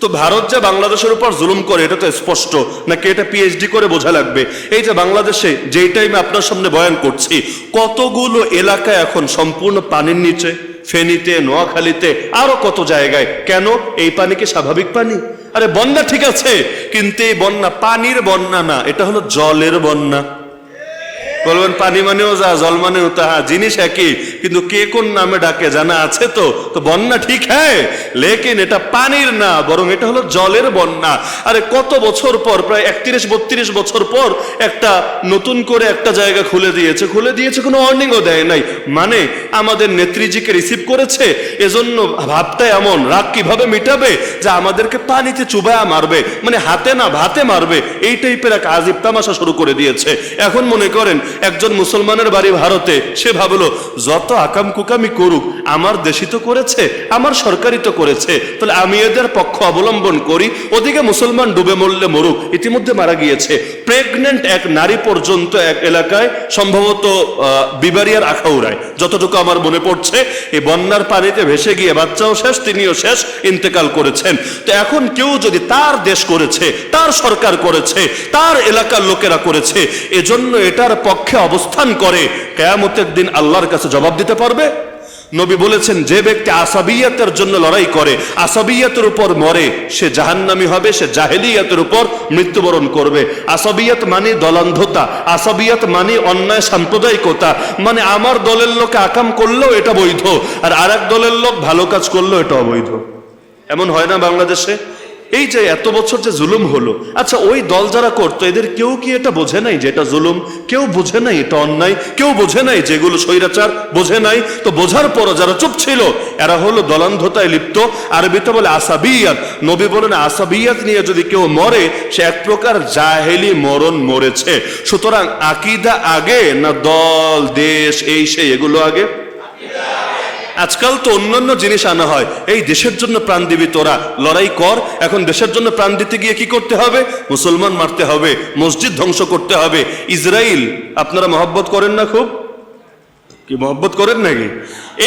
তো ভারত যে বাংলাদেশের উপর জুলুম করে এটা তো স্পষ্ট। নাকি এটা পিএইচডি করে বোঝা লাগবে? এই যে বাংলাদেশে যেই টাইমে আপনার সামনে বয়ান করছি কতগুলো এলাকা এখন সম্পূর্ণ পানির নিচে? ফেনীতে নোয়াখালীতে আরও কত জায়গায়। কেন? এই পানি কি স্বাভাবিক পানি? আরে বন্যা ঠিক আছে কিন্তু এই বন্যা পানির বন্যা না এটা হলো জলের বন্যা। বলবেন পানি মানেও যা জল মানেও তা। হ্যাঁ, জিনিস একই কিন্তু কে কোন নামে ডাকে, জানা আছে তো? তো বন্যা ঠিক হ্যাঁ লেকিন এটা পানির না, বরং এটা হলো জলের বন্যা। আরে কত বছর পর, প্রায় একত্রিশ, বত্রিশ বছর পর একটা নতুন করে একটা জায়গা খুলে দিয়েছে। খুলে দিয়েছে কোনো অর্নিংও দেয় নাই। মানে আমাদের নেত্রীজিকে রিসিভ করেছে, এজন্য ভাবটা এমন, রাগ কীভাবে মিটাবে যে আমাদেরকে পানিতে চুবায়া মারবে? মানে হাতে না ভাতে মারবে? এই টাইপের এক আজিব তামাশা শুরু করে দিয়েছে। এখন মনে করেন, একজন মুসলমানের বাড়ি ভারতে, সে ভাবলো, যত আকাম কুকামি করুক। আমার দেশই তো করেছে, আমার সরকারই তো করেছে। তাহলে আমি এদের পক্ষ অবলম্বন করি, ওদিকে মুসলমান ডুবে মরলে মরুক, ইতিমধ্যে মারা গিয়েছে। প্রেগনেন্ট এক নারী পর্যন্ত এক এলাকায়, সম্ভবত বিবারিয়ার আখাউড়ায়। যতটুকু আমার মনে পড়ছে, এই বন্যার পানিতে ভেসে গিয়ে বাচ্চাও শেষ, তিনিও শেষ, ইন্তেকাল করেছেন। তো এখন কেউ যদি তার দেশ করেছে, তার সরকার করেছে, তার এলাকার লোকেরা করেছে, এজন্য এটার পক্ষে অবস্থান করে। কেয়ামতের দিন আল্লাহর কাছে জবাব দিতে পারবে। নবী বলেছেন, যে ব্যক্তি আসাবিয়াতের জন্য লড়াই করে, আসাবিয়াতের উপর মরে, সে জাহান্নামি হবে, সে জাহেলিয়াতের উপর মৃত্যুবরণ করবে। আসাবিয়াত মানে দলান্ধতা, আসাবিয়াত মানে অন্যায় সাম্প্রদায়িকতা মানে আমার দলের লোক আকাম করলেও এটা বৈধ, আর আরেক দলের লোক ভালো কাজ করলেও এটা অবৈধ। এমন হয় না বাংলাদেশে? এই যে এত বছর যে জুলুম হলো আচ্ছা ওই দল যারা করতো, এদের কেউ কি এটা বোঝে নাই যে এটা জুলুম? কেউ বোঝে নাই এটা অন্যায়? কেউ বোঝে নাই যেগুলো স্বৈরাচার? বোঝে নাই? তো বোঝার পরও যারা চুপ ছিল, এরা হলো দলান্ধতায় লিপ্ত, আরবিতে বলে আসাবিয়াত। নবী বলেন, আসাবিয়াত নিয়ে যদি কেউ মরে, সে এক প্রকার জাহেলি মরণ মরেছে। সুতরাং আকিদা আগে না দল, দেশ, এই সেই, এগুলো আগে? আজকাল তো অন্যান্য জিনিস আনা হয়। এই দেশের জন্য প্রাণ দিবি তোরা। লড়াই কর। এখন দেশের জন্য প্রাণ দিতে গিয়ে কি করতে হবে? মুসলমান মারতে হবে। মসজিদ ধ্বংস করতে হবে। ইসরায়েল আপনারা মহব্বত করেন না খুব? কি মহব্বত করেন নাকি?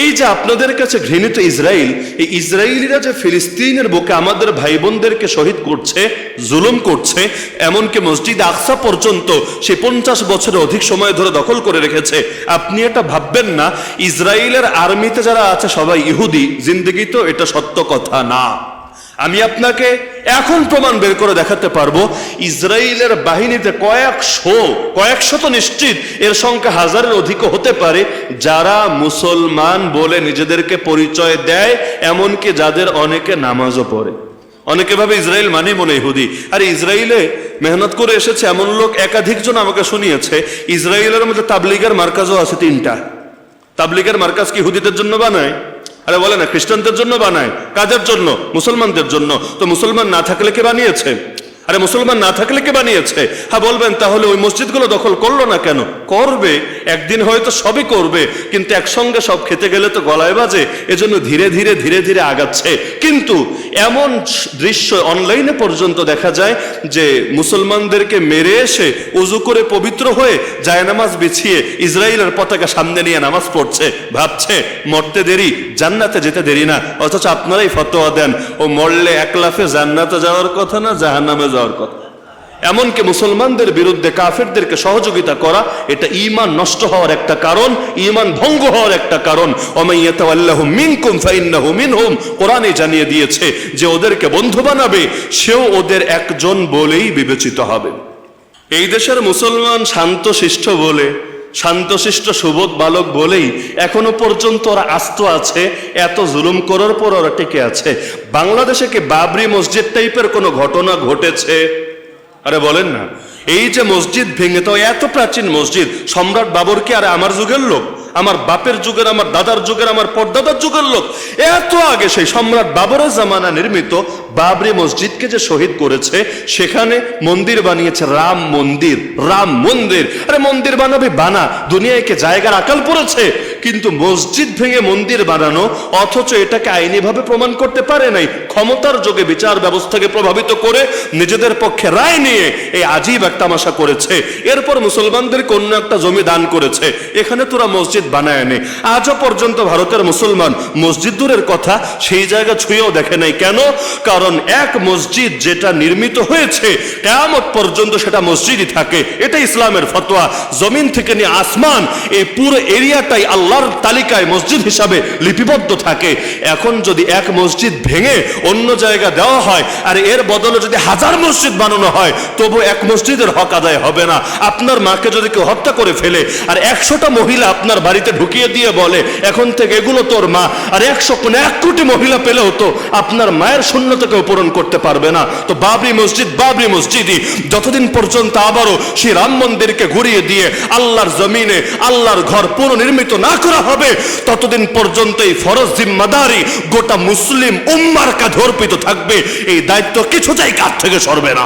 এই যে আপনাদের কাছে ঘৃণিত ইসরায়েল এই ইসরায়েলিরা যে ফিলিস্তিনের বুকে আমাদের ভাই বোনদেরকে শহীদ করছে, জুলুম করছে, এমনকি মসজিদ আকসা পর্যন্ত সে পঞ্চাশ বছরের অধিক সময় ধরে দখল করে রেখেছে, আপনি এটা ভাববেন না? ইসরায়েলের আর্মিতে যারা আছে সবাই ইহুদি, জিন্দগি তো এটা সত্য কথা না। আমি আপনাকে এখন প্রমাণ বের করে দেখাতে পারব ইসরায়েলের বাহিনীতে কয়েকশো কয়েকশো তো নিশ্চিত এর সংখ্যা হাজারের অধিক হতে পারে, যারা মুসলমান বলে নিজেদেরকে পরিচয় দেয়, এমনকি যাদের অনেকে নামাজও পড়ে। অনেকে ভাবে ইসরায়েল মানে মনে ইহুদি। আর ইসরায়েলে মেহনত করে এসেছে এমন লোক একাধিক জন আমাকে শুনিয়েছে ইসরায়েলের মধ্যে তাবলিগের মার্কাজও আছে তিনটা। তাবলিগের মার্কাজ কি হুদিদের জন্য বানায়? আরে বলে না, খ্রিস্টানদের জন্য বানায়, কাদের জন্য? মুসলমানদের জন্য। তো মুসলমান না থাকলে কে বানিয়েছে? আরে মুসলমান না থাকলে কে বানিয়েছে? হ্যাঁ বলবেন, তাহলে ওই মসজিদগুলো দখল করল না কেন? করবে, একদিন হয়তো সবই করবে, কিন্তু একসঙ্গে সব খেতে গেলে তো গলায় বাজে, এজন্য ধীরে ধীরে ধীরে ধীরে আগাচ্ছে। কিন্তু এমন দৃশ্য অনলাইনে পর্যন্ত দেখা যায় যে মুসলমানদেরকে মেরে এসে উজু করে পবিত্র হয়ে জায়নামাজ বিছিয়ে ইসরায়েলের পতাকা সামনে নিয়ে নামাজ পড়ছে, ভাবছে, মরতে দেরি, জান্নাতে যেতে দেরি না, অথচ আপনারাই ফতোয়া দেন, ও মরলে এক লাফে জান্নাতে যাওয়ার কথা না, জাহান্নামে যাওয়ার কথা? এমনকি মুসলমানদের বিরুদ্ধে কাফেরদেরকে সহযোগিতা করা, এটা ঈমান নষ্ট হওয়ার একটা কারণ, ঈমান ভঙ্গ হওয়ার একটা কারণ। কোরআনে জানিয়ে দিয়েছে যে ওদেরকে বন্ধু বানাবে, সেও ওদের একজন বলেই বিবেচিত হবে। এই দেশের মুসলমান শান্তশিষ্ট বলে শান্তশিষ্ট সুবোধ বালক বলেই এখনও পর্যন্ত ওরা আস্ত আছে, এত জুলুম করার পর ওরা টিকে আছে। বাংলাদেশে কি বাবরি মসজিদ টাইপের কোনো ঘটনা ঘটেছে? আরে বলেন না। এই যে মসজিদ ভেঙে তো এত প্রাচীন মসজিদ, সম্রাট বাবর কি আরে আমার যুগের লোক? আমার বাপের যুগের, আমার দাদার যুগের, আমার পরদাদার যুগের লোক? এত আগে সেই সম্রাট বাবরের জামানা নির্মিত বাবরি মসজিদকে যে শহীদ করেছে, সেখানে মন্দির বানিয়েছে রাম মন্দির রাম মন্দির। আরে মন্দির বানাবে বানা দুনিয়ায় কে জায়গার আকাল পড়েছে। কিন্তু মসজিদ ভেঙে মন্দির বানানো, অথচ এটাকে আইনিভাবে প্রমাণ করতে পারে নাই। ক্ষমতার যোগে বিচার ব্যবস্থাকে প্রভাবিত করে নিজেদের পক্ষে রায় নিয়ে এই আজীব এক তামাশা করেছে। এরপর মুসলমানদের অন্য একটা জমি দান করেছে। এখানে তোরা মসজিদ বানায় নেই আজও পর্যন্ত ভারতের মুসলমান মসজিদ দূরের কথা, সেই জায়গা ছুঁয়েও দেখে নাই। কেন? কারণ এক মসজিদ যেটা নির্মিত হয়েছে, কেয়ামত পর্যন্ত সেটা মসজিদই থাকে। এটা ইসলামের ফতোয়া। জমিন থেকে নিয়ে আসমান, এই পুরো এরিয়াটাই আল্লাহর তালিকায় মসজিদ হিসাবে লিপিবদ্ধ থাকে। এখন যদি এক মসজিদ ভেঙে অন্য জায়গা দেওয়া হয়, আর এর বদলে যদি হাজার মসজিদ বানানো হয়, তবু এক মসজিদের হক আদায় হবে না। আপনার মাকে যদি কেউ হত্যা করে ফেলে, আর একশোটা মহিলা আপনার বাড়িতে ঢুকিয়ে দিয়ে বলে, এখন থেকে এগুলো তোর মা। আর একশো কোন এক কোটি মহিলা পেলেও তো আপনার মায়ের শূন্যতাকেও পূরণ করতে পারবে না। তো বাবরি মসজিদ, বাবরি মসজিদই যতদিন পর্যন্ত আবারও সেই রাম মন্দিরকে ঘুরিয়ে দিয়ে আল্লাহর জমিনে, আল্লাহর ঘর পুনর্নির্মিত না করা হবে, ততদিন পর্যন্ত এই ফরজ জিম্মাদারি গোটা মুসলিম উম্মার কাঁধে অর্পিত থাকবে। এই দায়িত্ব কাছ থেকে সরবে না।